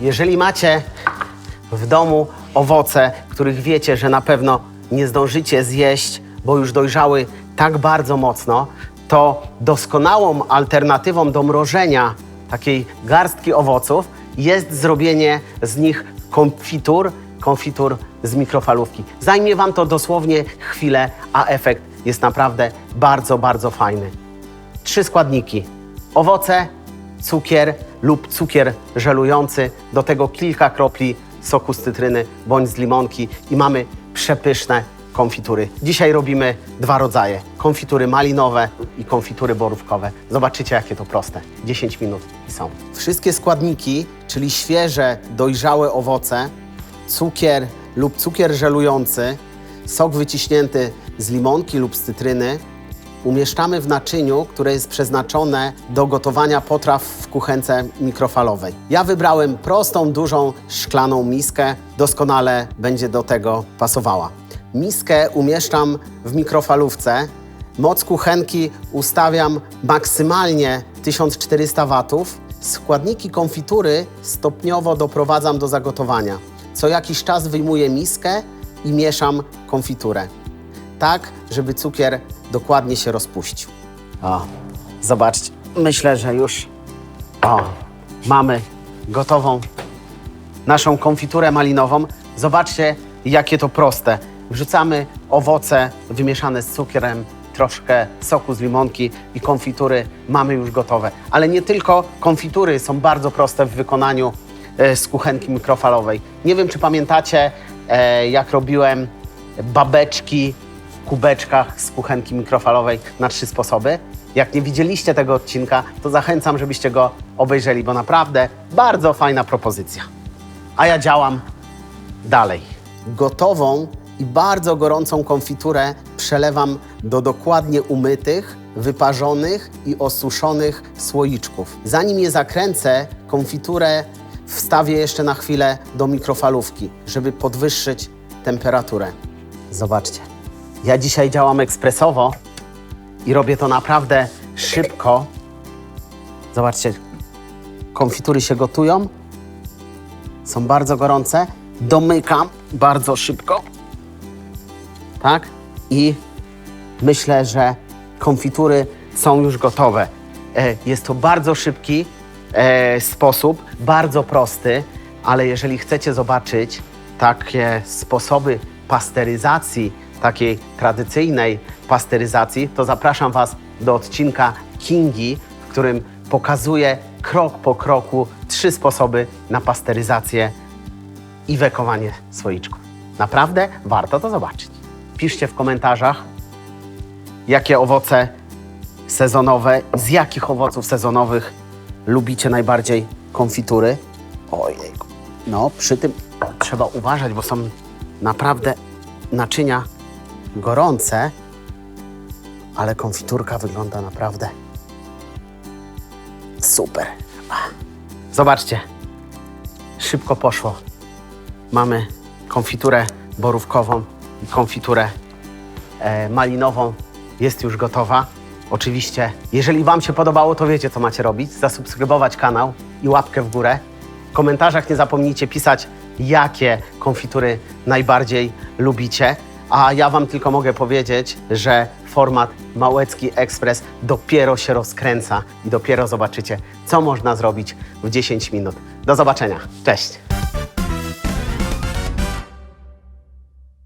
Jeżeli macie w domu owoce, których wiecie, że na pewno nie zdążycie zjeść, bo już dojrzały tak bardzo mocno, to doskonałą alternatywą do mrożenia takiej garstki owoców jest zrobienie z nich konfitur, konfitur z mikrofalówki. Zajmie Wam to dosłownie chwilę, a efekt jest naprawdę bardzo, bardzo fajny. Trzy składniki: owoce, cukier lub cukier żelujący, do tego kilka kropli soku z cytryny bądź z limonki i mamy przepyszne konfitury. Dzisiaj robimy dwa rodzaje: konfitury malinowe i konfitury borówkowe. Zobaczycie, jakie to proste. 10 minut i są. Wszystkie składniki, czyli świeże, dojrzałe owoce, cukier lub cukier żelujący, sok wyciśnięty z limonki lub z cytryny, umieszczamy w naczyniu, które jest przeznaczone do gotowania potraw w kuchence mikrofalowej. Ja wybrałem prostą, dużą szklaną miskę, doskonale będzie do tego pasowała. Miskę umieszczam w mikrofalówce. Moc kuchenki ustawiam maksymalnie 1400 watów. Składniki konfitury stopniowo doprowadzam do zagotowania. Co jakiś czas wyjmuję miskę i mieszam konfiturę tak, żeby cukier dokładnie się rozpuścił. O, zobaczcie, myślę, że już o, mamy gotową naszą konfiturę malinową. Zobaczcie, jakie to proste. Wrzucamy owoce wymieszane z cukrem, troszkę soku z limonki i konfitury mamy już gotowe. Ale nie tylko konfitury są bardzo proste w wykonaniu e, z kuchenki mikrofalowej. Nie wiem, czy pamiętacie, e, jak robiłem babeczki kubeczkach z kuchenki mikrofalowej na trzy sposoby. Jak nie widzieliście tego odcinka, to zachęcam, żebyście go obejrzeli, bo naprawdę bardzo fajna propozycja. A ja działam dalej. Gotową i bardzo gorącą konfiturę przelewam do dokładnie umytych, wyparzonych i osuszonych słoiczków. Zanim je zakręcę, konfiturę wstawię jeszcze na chwilę do mikrofalówki, żeby podwyższyć temperaturę. Zobaczcie. Ja dzisiaj działam ekspresowo i robię to naprawdę szybko. Zobaczcie, konfitury się gotują, są bardzo gorące. Domykam bardzo szybko. Tak? I myślę, że konfitury są już gotowe. E, Jest to bardzo szybki e, sposób, bardzo prosty, ale jeżeli chcecie zobaczyć takie sposoby pasteryzacji, takiej tradycyjnej pasteryzacji, to zapraszam Was do odcinka Kingi, w którym pokazuję krok po kroku trzy sposoby na pasteryzację i wekowanie słoiczków. Naprawdę warto to zobaczyć. Piszcie w komentarzach, jakie owoce sezonowe, z jakich owoców sezonowych lubicie najbardziej konfitury. Ojej, no przy tym trzeba uważać, bo są naprawdę naczynia gorące, ale konfiturka wygląda naprawdę super. Zobaczcie, szybko poszło. Mamy konfiturę borówkową i konfiturę e, malinową. Jest już gotowa. Oczywiście, jeżeli Wam się podobało, to wiecie, co macie robić. Zasubskrybować kanał i łapkę w górę. W komentarzach nie zapomnijcie pisać, jakie konfitury najbardziej lubicie. A ja Wam tylko mogę powiedzieć, że format Małecki Ekspres dopiero się rozkręca i dopiero zobaczycie, co można zrobić w 10 minut. Do zobaczenia. Cześć!